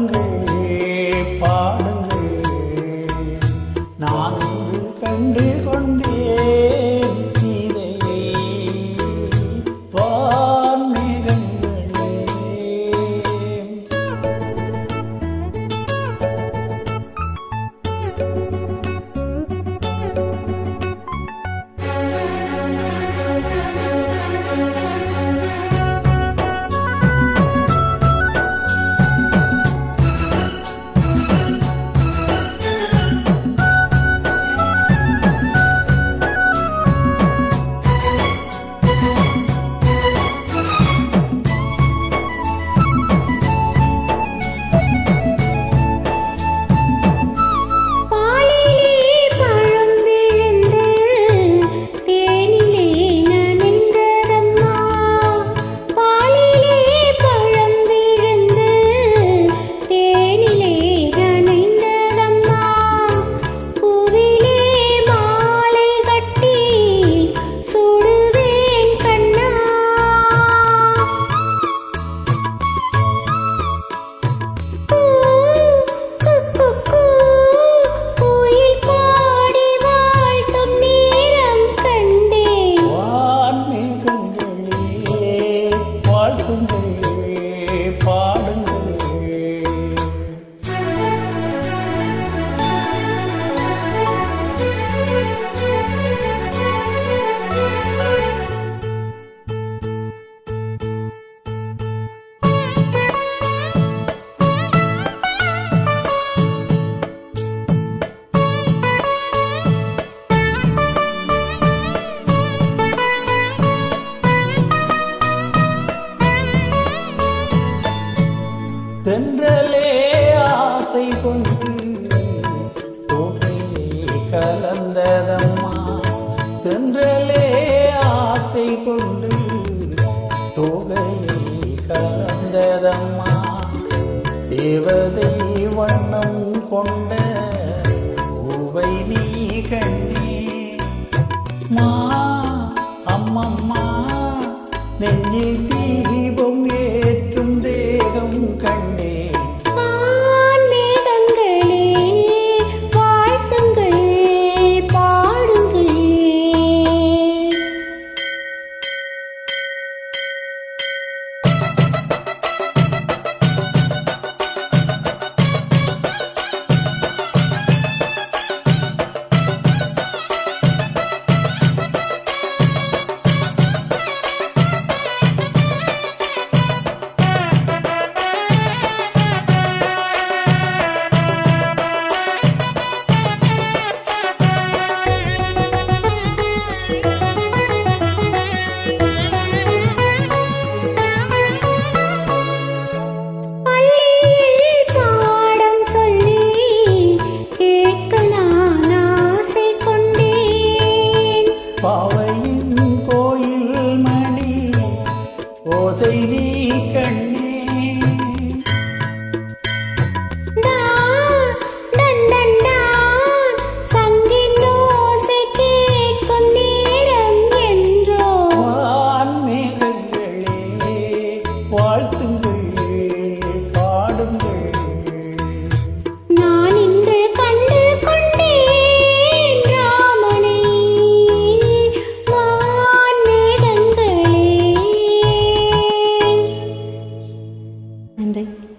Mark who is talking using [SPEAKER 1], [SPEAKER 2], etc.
[SPEAKER 1] Pandre, Pai. வாழ்கின்றேன் கலந்ததம்மா. தென்றலே ஆசை கொண்டு தோகையை கலந்ததம்மா. தேவதை வண்ணம் கொண்ட உவை நீ கண்ணே மா அம்மம்மா நெஞ்சில் தீ
[SPEAKER 2] Sunday.